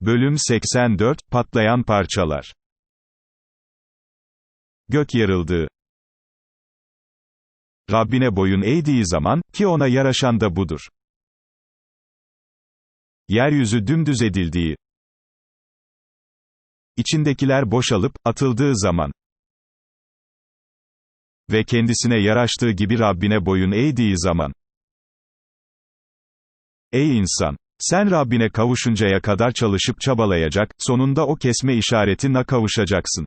Bölüm 84, Patlayan Parçalar Gök yarıldı. Rabbine boyun eğdiği zaman, ki ona yaraşan da budur. Yeryüzü dümdüz edildiği, içindekiler boşalıp, atıldığı zaman ve kendisine yaraştığı gibi Rabbine boyun eğdiği zaman. Ey insan! Sen Rabbine kavuşuncaya kadar çalışıp çabalayacak, sonunda o kesme işaretine kavuşacaksın.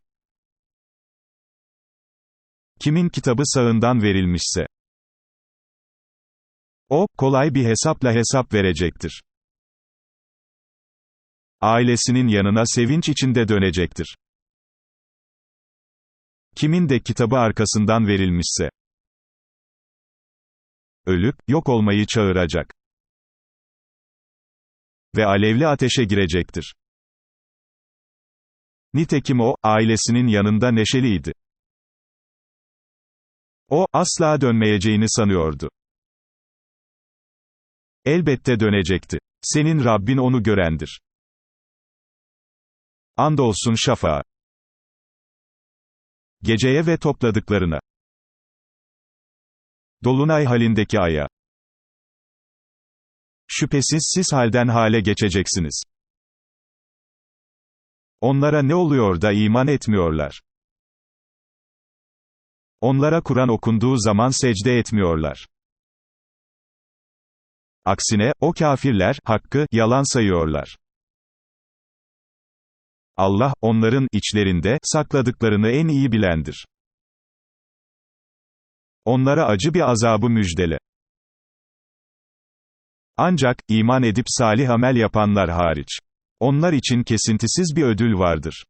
Kimin kitabı sağından verilmişse, o, kolay bir hesapla hesap verecektir. Ailesinin yanına sevinç içinde dönecektir. Kimin de kitabı arkasından verilmişse, ölüp, yok olmayı çağıracak ve alevli ateşe girecektir. Nitekim o, ailesinin yanında neşeliydi. O, asla dönmeyeceğini sanıyordu. Elbette dönecekti. Senin Rabbin onu görendir. Andolsun şafağa. Geceye ve topladıklarına. Dolunay halindeki aya. Şüphesiz siz halden hale geçeceksiniz. Onlara ne oluyor da iman etmiyorlar? Onlara Kur'an okunduğu zaman secde etmiyorlar. Aksine, o kafirler, hakkı, yalan sayıyorlar. Allah, onların, içlerinde, sakladıklarını en iyi bilendir. Onlara acı bir azabı müjdele. Ancak, iman edip salih amel yapanlar hariç. Onlar için kesintisiz bir ödül vardır.